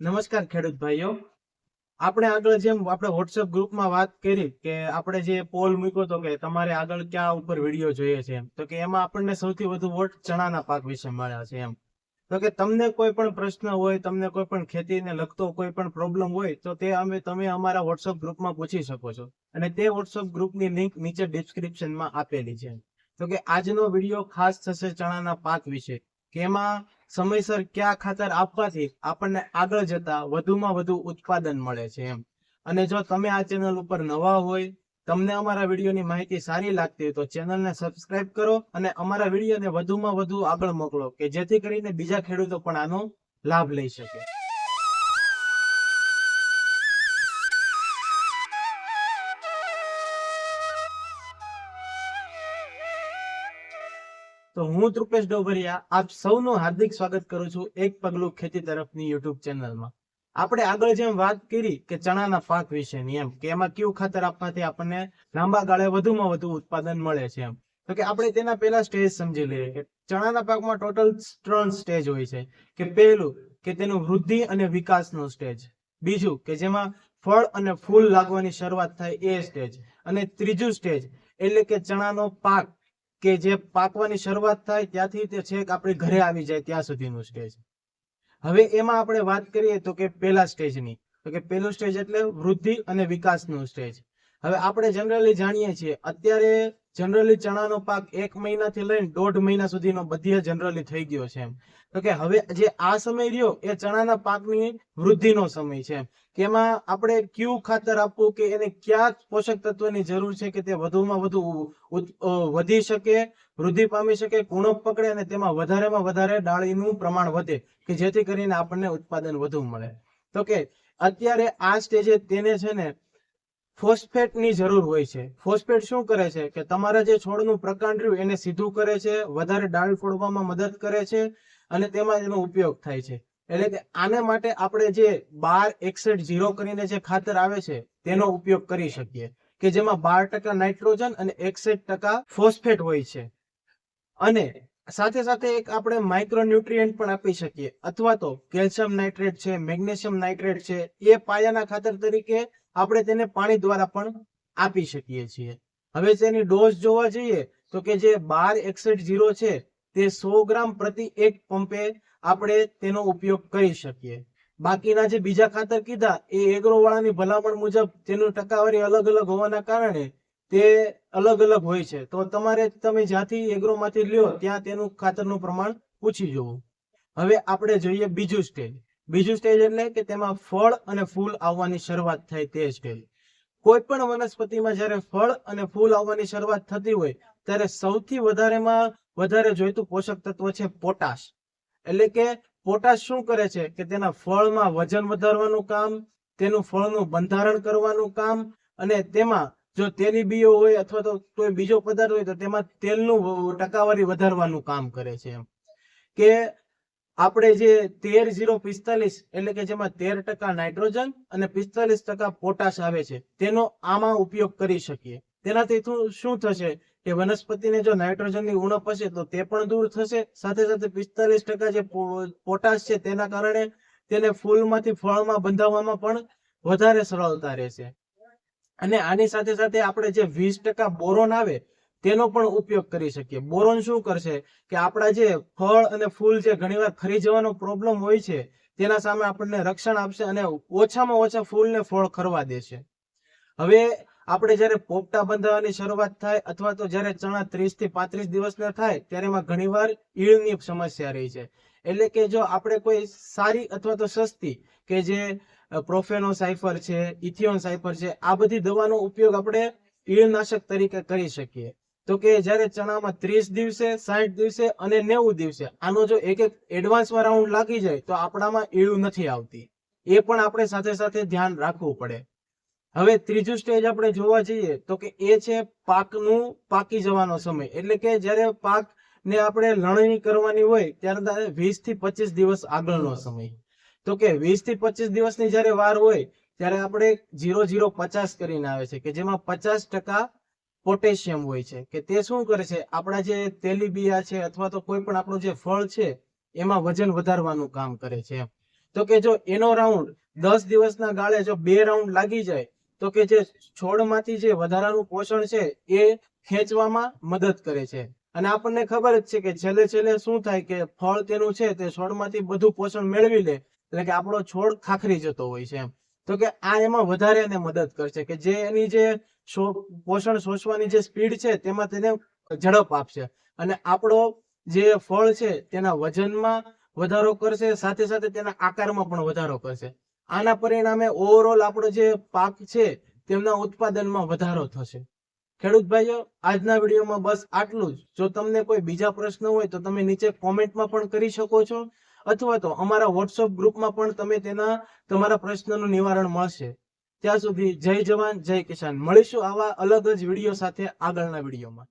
નમસ્કાર ખેડૂત ભાઈઓ. આપણે આગળ જેમ આપણે વોટ્સએપ ગ્રુપમાં વાત કરી કે આપણે જે પોલ મૂક્યો હતો કે તમારે આગળ ક્યાં ઉપર વીડિયો જોઈએ છે તો કે એમાં આપણને સૌથી વધુ વોટ ચણાના પાક વિશે મળ્યા છે એમ. તો કે તમને કોઈ પણ પ્રશ્ન હોય, તમને કોઈ પણ ખેતીને લગતો કોઈ પણ પ્રોબ્લેમ હોય, તો તે અમે, તમે અમારા વોટ્સઅપ ગ્રુપમાં પૂછી શકો છો. અને તે વોટ્સઅપ ગ્રુપની લિંક નીચે ડિસ્ક્રિપ્શનમાં આપેલી છે તો કે આજનો વીડિયો ખાસ થશે ચણાના પાક વિશે. કે એમાં સમયસર કયા ખાતર આપવાથી આપણને આગળ જતા વધુમાં વધુ ઉત્પાદન મળે છે એમ. અને જો તમે આ ચેનલ ઉપર નવા હોય, તમને અમારા વિડીયોની માહિતી સારી લાગતી હોય તો ચેનલને સબસ્ક્રાઇબ કરો અને અમારા વિડીયોને વધુમાં વધુ આગળ મોકલો કે જેથી કરીને બીજા ખેડૂતો પણ આનો લાભ લઈ શકે. તો હું તૃપેશ ડોબરિયા આપ સૌનું હાર્દિક સ્વાગત કરું છું એક પગલું ખેતી તરફની યુટ્યુબ ચેનલમાં. આપણે આગળ જેમ વાત કરી કે ચણાના પાક વિશેની એમ, કે એમાં કયું ખાતર આપવાથી આપણને લાંબા ગાળે વધુમાં વધુ ઉત્પાદન મળે છે એમ. તો કે આપણે તેના પહેલા સ્ટેજ સમજી લઈએ કે ચણાના પાકમાં ટોટલ ત્રણ સ્ટેજ હોય છે. કે પહેલું કે તેનું વૃદ્ધિ અને વિકાસનો સ્ટેજ. બીજું કે જેમાં ફળ અને ફૂલ લાગવાની શરૂઆત થાય એ સ્ટેજ. અને ત્રીજું સ્ટેજ એટલે કે ચણાનો પાક કે જે પાકવાની શરૂઆત થાય ત્યાંથી તે છેક આપણી ઘરે આવી જાય ત્યાં સુધીનું સ્ટેજ હવે એમાં આપણે વાત કરીએ તો કે પહેલા સ્ટેજની તો કે પહેલું સ્ટેજ એટલે વૃદ્ધિ અને વિકાસનું સ્ટેજ હવે આપણે જનરલી જાણીએ છીએ, અત્યારે જનરલી ચણાનો પાક એક મહિનાથી લઈને દોઢ મહિના સુધીનો બધી જનરલી થઈ ગયો છે તો કે હવે જે આ સમય રહ્યો, એ ચણાના પાકની વૃદ્ધિનો સમય છે કે એમાં આપણે કયું ખાતર આપવું કે એને કયા પોષક તત્વની જરૂર છે કે તે વધુમાં વધુ વધી શકે, વૃદ્ધિ પામી શકે કુણપ પકડે અને તેમાં વધારેમાં વધારે ડાળીનું પ્રમાણ વધે કે જેથી કરીને આપણને ઉત્પાદન વધુ મળે. તો કે અત્યારે આ સ્ટેજે તેને છે ને ફોસ્ફેટની જરૂર હોય છે. ફોસ્ફેટ શું કરે છે? કે તમારા જે છોડનું પ્રકાંડ રહ્યું, એને સીધું કરે છે, વધારે ડાળ ફોડવામાં મદદ કરે છે અને તેમાં એનો ઉપયોગ થાય છે. એટલે કે આને માટે આપણે જે બાર એકસઠ ઝીરો કરીને જે ખાતર આવે છે, તેનો ઉપયોગ કરી શકીએ. કે જેમાં બાર ટકા નાઇટ્રોજન અને એકસઠ ટકા ફોસ્ફેટ હોય છે. અને સાથે સાથે એક આપણે માઇક્રોન્યુટ્રિયન્ટ પણ આપી શકીએ. અથવા તો કેલ્શિયમ નાઇટ્રેટ છે, મેગ્નેશિયમ નાઇટ્રેટ છે, એ પાયાના ખાતર તરીકે આપણે તેને પાણી દ્વારા પણ આપી શકીએ છીએ. હવે તેની ડોઝ જોવા જઈએ તો કે જે બાર એકસઠ ઝીરો છે તે સો ગ્રામ પ્રતિ એક પંપે આપણે તેનો ઉપયોગ કરી શકીએ. બાકીના જે બીજા ખાતર કીધા એ એગ્રો વાળાની ભલામણ મુજબ તેનું ટકાવારી અલગ અલગ હોવાના કારણે તે અલગ અલગ હોય છે. તો તમારે તમે જ્યાંથી એગ્રોમાંથી લ્યો ત્યાં તેનું ખાતરનું પ્રમાણ પૂછી જવું. હવે આપણે જોઈએ બીજું સ્ટેજ બીજું સ્ટેજ એટલે કે તેમાં ફળ અને ફૂલ આવવાની શરૂઆત થાય તે સ્ટેજ કોઈ પણ વનસ્પતિમાં જ્યારે ફળ અને ફૂલ આવવાની શરૂઆત થતી હોય, ત્યારે સૌથી વધારેમાં વધારે જોઈતું પોષક તત્વ છે પોટાશ. એટલે કે પોટાશ શું કરે છે? કે તેના ફળમાં વજન વધારવાનું કામ, તેનું ફળનું બંધારણ કરવાનું કામ, અને તેમાં જો તેલીબીઓ હોય અથવા તો કોઈ બીજો પદાર્થ હોય, તો તેમાં તેલનું ટકાવારી વધારવાનું કામ કરે છે એમ. કે આપણે જે તેર ઝીરો પિસ્તાલીસ એટલે કે જેમાં તેર ટકા નાઇટ્રોજન અને પિસ્તાલીસ ટકા પોટાશ આવે છે, તેનો આમાં ઉપયોગ કરી શકીએ. તેનાથી શું થશે કે વનસ્પતિને જો નાઇટ્રોજનની ઉણપ હશે તો તે પણ દૂર થશે, સાથે સાથે પિસ્તાલીસ ટકા જે પોટાશ છે તેના કારણે તેને ફૂલમાંથી ફળમાં બંધાવવામાં પણ વધારે સરળતા રહેશે. અને આની સાથે સાથે આપણે જે વીસ ટકા બોરોન આવે તેનો પણ ઉપયોગ કરી શકીએ. બોરોન શું કરશે? કે આપણા જે ફળ અને ફૂલ જે ઘણીવાર ખરી જવાનો પ્રોબ્લેમ હોય છે, તેના સામે આપણને રક્ષણ આપશે અને ઓછામાં ઓછા ફૂલને ફળ ખરવા દેશે. હવે આપણે જ્યારે પોપટા બંધાવવાની શરૂઆત થાય અથવા તો જ્યારે ચણા ત્રીસથી પાંત્રીસ દિવસના થાય, ત્યારે એમાં ઘણીવાર ઈળની સમસ્યા રહી છે. એટલે કે જો આપણે કોઈ સારી અથવા તો સસ્તી કે જે પ્રોફેનો સાયફર છે, ઇથિયોન સાયફર છે, આ બધી દવાનો ઉપયોગ આપણે ઈળનાશક તરીકે કરી શકીએ. તો કે જ્યારે ચણામાં ત્રીસ દિવસે સાઠ દિવસે અને નેવું દિવસે આનો જો એક એક એડવાન્સમાં રાઉન્ડ લાગી જાય, તો આપણામાં ઈળું નથી આવતી. એ પણ આપણે સાથે સાથે ધ્યાન રાખવું પડે. હવે ત્રીજું સ્ટેજ આપણે જોવા જઈએ, તો કે એ છે પાકનું પાકી જવાનો સમય. એટલે કે જ્યારે પાક ને આપણે લણણી કરવાની હોય ત્યારે વીસથી પચીસ દિવસ આગળનો સમય. તો કે વીસથી પચીસ દિવસની જ્યારે વાર હોય, ત્યારે આપણે જીરો જીરો પચાસ કરીને આવે છે, કે જેમાં પચાસ ટકા પોટેશિયમ હોય છે, કે તે શું કરે છે? આપણા જે તેલીબિયા છે અથવા તો કોઈ પણ આપણું જે ફળ છે, એમાં વજન વધારવાનું કામ કરે છે. તો કે જો એનો રાઉન્ડ દસ દિવસના ગાળે જો બે રાઉન્ડ લાગી જાય, તો કે જે છોડમાંથી જે વધારાનું પોષણ છે, એ ખેંચવામાં મદદ કરે છે. અને આપણને ખબર જ છે કે છેલ્લે છેલ્લે શું થાય કે ફળ તેનું છે તે છોડમાંથી બધું પોષણ મેળવી લે, એટલે કે આપણો છોડ ખાખરી જતો હોય છે એમ. તો કે આ એમાં વધારે એને મદદ કરશે કે જે એની જે પોષણ શોષવાની જે સ્પીડ છે તેમાં તેને ઝડપ આપશે. અને આપણો જે ફળ છે તેના વજનમાં વધારો કરશે, સાથે સાથે તેના આકારમાં પણ વધારો કરશે. આના પરિણામે ઓવરઓલ આપણો જે પાક છે તેમના ઉત્પાદનમાં વધારો થશે. ખેડૂત ભાઈઓ, આજના વિડીયોમાં બસ આટલું જ. જો તમને કોઈ બીજા પ્રશ્ન હોય તો તમે નીચે કોમેન્ટમાં પણ કરી શકો છો, અથવા તો અમારા વોટ્સઅપ ગ્રુપમાં પણ તમે તેના, તમારા પ્રશ્નનું નિવારણ મળશે. ત્યાં સુધી જય જવાન જય કિસાન. મળીશું આવા અલગ જ વીડિયો સાથે આગળના વિડીયોમાં.